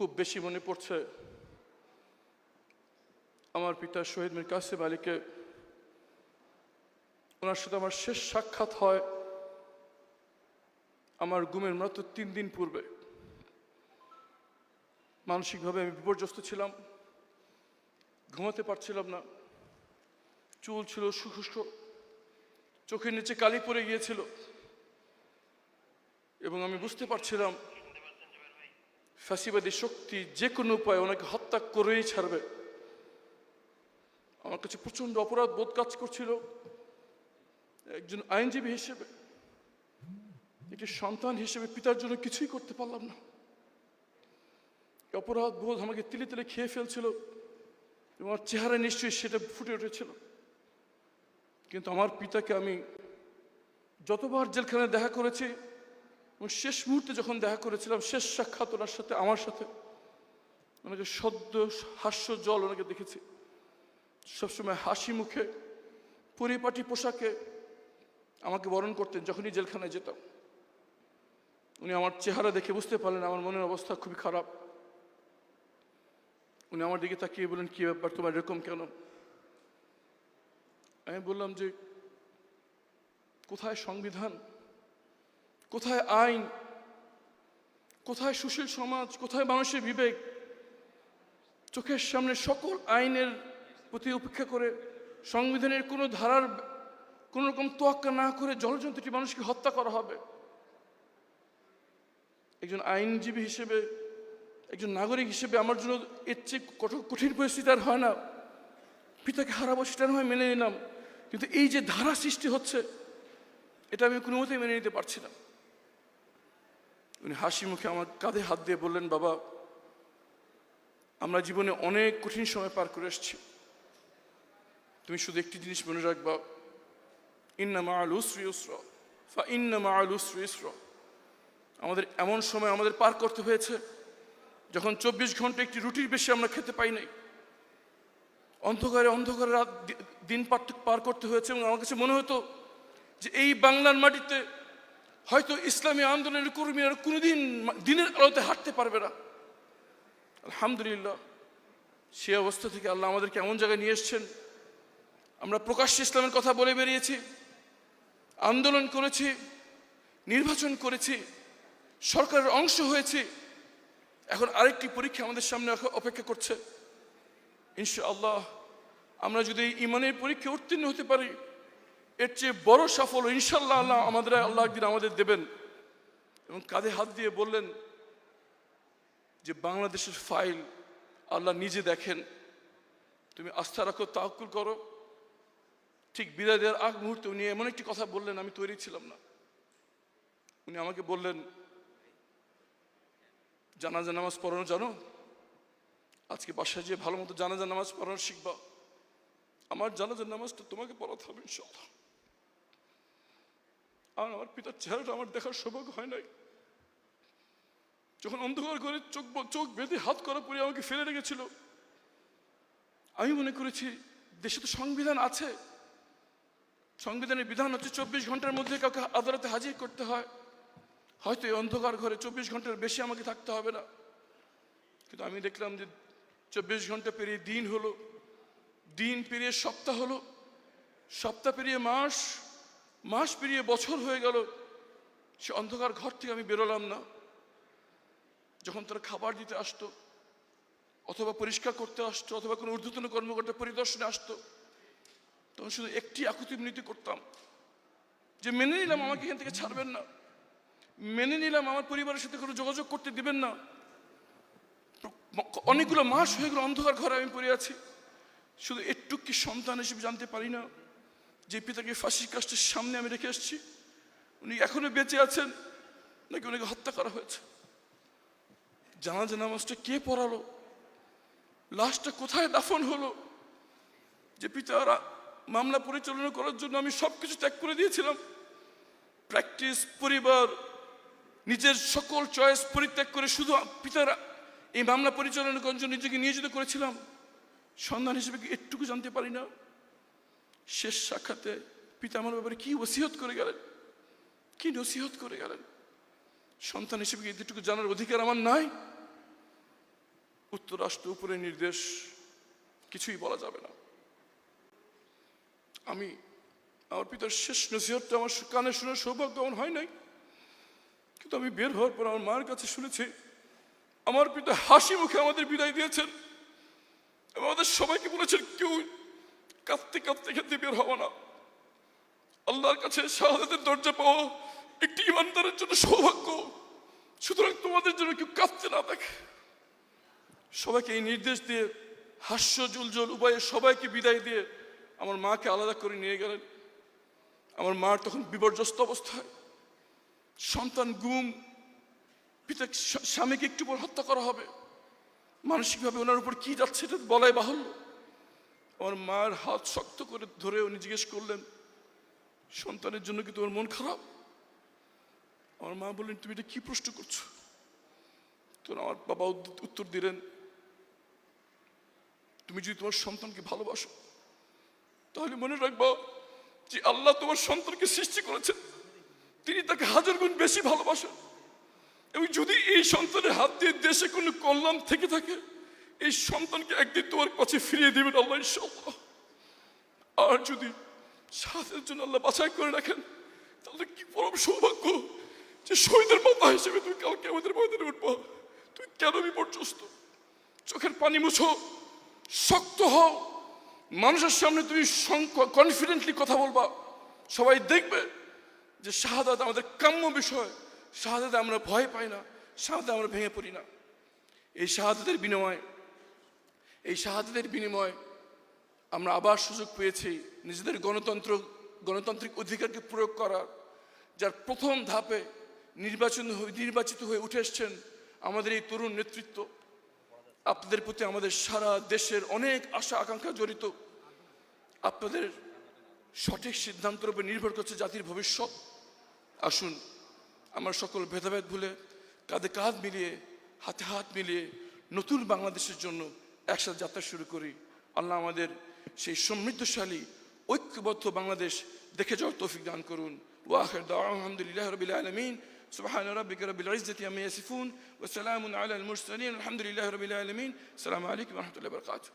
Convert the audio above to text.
খুব বেশি মনে পড়ছে আমার পিতা শহীদ মীর কাসিম আলীকে। ওনার সাথে আমার শেষ সাক্ষাৎ হয় আমার গুমের মৃত্যু তিন দিন পূর্বে। মানসিকভাবে আমি বিপর্যস্ত ছিলাম, ঘুমাতে পারছিলাম না। চুল ছিল সুশুষ্ক চোখের নিচে কালি পড়ে গিয়েছিল এবং আমি বুঝতে পারছিলাম ফ্যাসিবাদী শক্তি যে কোনো উপায়ে ওনাকে হত্যা করেই ছাড়বে। আমার কাছে প্রচণ্ড অপরাধ বোধ কাজ করছিল। একজন আইনজীবী হিসেবে, একটি সন্তান হিসেবে পিতার জন্য কিছুই করতে পারলাম না। অপরাধ বোধ আমাকে তিলে তিলে খেয়ে ফেলছিল এবং আমার চেহারা নিশ্চয়ই সেটা ফুটে উঠেছিল। কিন্তু আমার পিতাকে আমি যতবার জেলখানায় দেখা করেছি এবং শেষ মুহূর্তে যখন দেখা করেছিলাম, শেষ সাক্ষাৎ ওনার সাথে, আমার সাথে, ওনাকে সদ্য হাস্য জল ওনাকে দেখেছি। সবসময় হাসি মুখে, পরিপাটি পোশাকে আমাকে বরণ করতেন যখনই জেলখানায় যেতাম। উনি আমার চেহারা দেখে বুঝতে পারলেন, আমার মনের অবস্থা খুবই খারাপ। উনি আমার দিকে তাকিয়ে বললেন, কি ব্যাপার, তোমার এরকম কেন? আমি বললাম যে, কোথায় সংবিধান? কোথায় আইন? কোথায় সুশীল সমাজ? কোথায় মানুষের বিবেক? চোখের সামনে সকল আইনের প্রতি উপেক্ষা করে সংবিধানের কোনো ধারার কোনো রকম তোয়াক্কা না করে জলজন্তুটি মানুষকে হত্যা করা হবে। একজন আইনজীবী হিসেবে, একজন নাগরিক হিসেবে আমার জন্য এর চেয়ে কঠোর, কঠিন পরিস্থিতি আর হয় না। পিতাকে হারাবো সেটা নয় মেনে নিলাম। কিন্তু এই যে ধারা সৃষ্টি হচ্ছে, এটা আমি কোনো মতেই মেনে নিতে পারছি না। উনি হাসি মুখে আমার কাঁধে হাত দিয়ে বললেন, বাবা, আমরা জীবনে অনেক কঠিন সময় পার করে এসেছি তুমি শুধু একটি জিনিস মনে রাখবা ইন্না মা আল উসরি উসর, ফা ইন্না মা আল উসরি ইসর। আমাদের এমন সময় আমাদের পার করতে হয়েছে, যখন চব্বিশ ঘণ্টা একটি রুটির বেশি আমরা খেতে পাই নাই। অন্ধকারে অন্ধকারে রাত দিন পার করতে হয়েছে এবং আমার কাছে মনে হতো যে এই বাংলার মাটিতে হয়তো ইসলামী আন্দোলনের কর্মীরা কোনোদিন দিনের আলোতে হাঁটতে পারবে না। আলহামদুলিল্লাহ, সে অবস্থা থেকে আল্লাহ আমাদেরকে এমন জায়গায় নিয়ে এসছেন। আমরা প্রকাশ্যে ইসলামের কথা বলে বেরিয়েছি, আন্দোলন করেছি, নির্বাচন করেছি, সরকারের অংশ হয়েছি। এখন আরেকটি পরীক্ষা আমাদের সামনে অপেক্ষা করছে। ইনশাআল্লাহ, আমরা যদি ইমানের পরীক্ষা উত্তীর্ণ হতে পারি এর চেয়ে বড় সফল ইনশাল্লাহ আল্লাহ আমাদের, আল্লাহ একদিন আমাদের দেবেন। এবং কাঁধে হাত দিয়ে বললেন যে, বাংলাদেশের ফাইল আল্লাহ নিজে দেখেন। তুমি আস্থা রাখো তাকুল করো। ঠিক বিদায় দেওয়ার আগ মুহূর্তে উনি এমন একটি কথা বললেন, আমি তৈরি ছিলাম না। উনি আমাকে বললেন, জানাজা নামাজ পড়ানো জানো? আজকে বাসায় যেয়ে ভালো মতো জানাজা নামাজ পড়ানো শিখবা। আমার জানাজার নামাজটা তোমাকে পড়াতে হবে ইনশাল্লাহ আর আমার পিতার চেহারাটা আমার দেখার সৌভাগ্য হয় নাই। যখন অন্ধকার করে চোখ চোখ বেঁধে হাত করা পরে আমাকে ফেলে রেখেছিল, আমি মনে করেছি দেশে তো সংবিধান আছে। সংবিধানের বিধান হচ্ছে চব্বিশ ঘণ্টার মধ্যে কাউকে আদালতে হাজির করতে হয়। হয়তো এই অন্ধকার ঘরে চব্বিশ ঘণ্টার বেশি আমাকে থাকতে হবে না। কিন্তু আমি দেখলাম যে চব্বিশ ঘণ্টা পেরিয়ে দিন হলো, দিন পেরিয়ে সপ্তাহ হলো, সপ্তাহ পেরিয়ে মাস মাস পেরিয়ে বছর হয়ে গেল, সে অন্ধকার ঘর থেকে আমি বেরোলাম না। যখন তারা খাবার দিতে আসতো, অথবা পরিষ্কার করতে আসতো, অথবা কোনো ঊর্ধ্বতন কর্মকর্তা পরিদর্শনে আসতো, তখন শুধু একটি আকুতি নীতি করতাম, যে মেনে নিলাম আমাকে এখান থেকে ছাড়বেন না। মেনে নিলাম আমার পরিবারের সাথে কোনো যোগাযোগ করতে দিবেন না। অনেকগুলো মাস হয়ে গেল অন্ধকার ঘরে আমি পড়ে আছি। শুধু একটু কি সন্তান হিসেবে জানতে পারি না। যে পিতাকে ফাঁসির কাজটার সামনে আমি রেখে এসেছি, উনি এখনও বেঁচে আছেন, নাকি উনাকে হত্যা করা হয়েছে? জানাজা নামাজটা কে পড়ালো? লাশটা কোথায় দাফন হলো? যে পিতারা মামলা পরিচালনা করার জন্য আমি সব কিছু ত্যাগ করে দিয়েছিলাম। প্র্যাকটিস, পরিবার, নিজের সকল চয়েস পরিত্যাগ করে শুধু পিতারা এই মামলা পরিচালনা করার জন্য নিজেকে নিয়োজিত করেছিলাম। সন্ধান হিসেবে কি একটুকু জানতে পারি না? শেষ সাক্ষাতে পিতা আমার ব্যাপারে কি ওসিহত করে গেলেন? কি নসিহত করে গেলেন? সন্তান হিসেবে কি এতটুকু জানার অধিকার আমার নাই? উত্তর রাষ্ট্র উপরে নির্দেশ, কিছুই বলা যাবে না। আমি আমার পিতার শেষ নসিহতটা আমার কানে শুনে সৌভাগ্য আমার হয় নাই। কিন্তু আমি বের হওয়ার পর আমার মার কাছে শুনেছি, আমার পিতা হাসি মুখে আমাদের বিদায় দিয়েছেন এবং আমাদের সবাইকে বলেছেন, কেউ কাঁদতে কাঁদতে কাঁদতে বের হওয়া না, আল্লাহর কাছে শাহাদাতের দরজা পাওয়া একটি ইমানদারের জন্য সৌভাগ্য। সুতরাং তোমাদের জন্য কেউ কাঁদতে না দেখে। সবাইকে এই নির্দেশ দিয়ে, হাস্য জুলজল উপায়ে সবাইকে বিদায় দিয়ে আমার মাকে আলাদা করে নিয়ে গেলেন। আমার মার তখন বিপর্যস্ত অবস্থায়। সন্তান গুম পিতা স্বামীকে একটু পর হত্যা করা হবে। মানসিকভাবে ওনার উপর কি যাচ্ছে এটা বলাই বাহুল্য। আমার মার হাত শক্ত করে ধরে উনি জিজ্ঞেস করলেন, সন্তানের জন্য কি তোমার মন খারাপ? আমার মা বললেন, তুমি এটা কি প্রশ্ন করছ? তো আমার বাবা উত্তর দিলেন, তুমি যদি তোমার সন্তানকে ভালোবাসো, তাহলে মনে রাখব যে আল্লাহ তোমার সন্তানকে সৃষ্টি করেছেন। তিনি তাকে হাজার গুণ বেশি ভালোবাসেন। এবং যদি এই সন্তানের হাত দিয়ে দেশে কোনো কল্যাণ থেকে থাকে এই সন্তানকে একদিন তোমার কাছে ফিরিয়ে দেবেন আল্লাহ ইনশাল্লাহ আর যদি সাথের জন্য আল্লাহ বাছাই করে রাখেন, তাহলে কি পরম সৌভাগ্য যে শহীদের মাথা হিসেবে তুমি কালকে আমাদের ময়দানে উঠবো? তুমি কেন বিপর্যস্ত? চোখের পানি মুছো, শক্ত হও। মানুষের সামনে তুমি কনফিডেন্টলি কথা বলবা। সবাই দেখবে যে শাহাদাত আমাদের কাম্য বিষয়। শাহাদাতে আমরা ভয় পাই না, শাহাদাতে আমরা ভেঙে পড়ি না। এই শাহাদাতের বিনিময়ে এই শাহাদাতের বিনিময়ে আমরা আবার সুযোগ পেয়েছি নিজেদের গণতন্ত্র, গণতান্ত্রিক অধিকারকে প্রয়োগ করার, যার প্রথম ধাপে নির্বাচন হয়ে, নির্বাচিত হয়ে উঠে এসছেন আমাদের এই তরুণ নেতৃত্ব। আপনাদের প্রতি আমাদের সারা দেশের অনেক আশা, আকাঙ্ক্ষা জড়িত। আপনাদের সঠিক সিদ্ধান্তের উপর নির্ভর করছে জাতির ভবিষ্যৎ। আসুন, আমরা সকল ভেদাভেদ ভুলে কাঁধে কাঁধ মিলিয়ে, হাতে হাত মিলিয়ে নতুন বাংলাদেশের জন্য একসাথে যাত্রা শুরু করি আল্লাহ আমাদের সেই সমৃদ্ধশালী ঐক্যবদ্ধ বাংলাদেশ দেখে যাওয়ার তৌফিক দান করুন ওয়াখির দাওয়া আলহামদুলিল্লাহ রবিল আলমিন سبحان ربك رب العزة عما يصفون وسلام على المرسلين الحمد لله رب العالمين السلام عليكم ورحمة الله وبركاته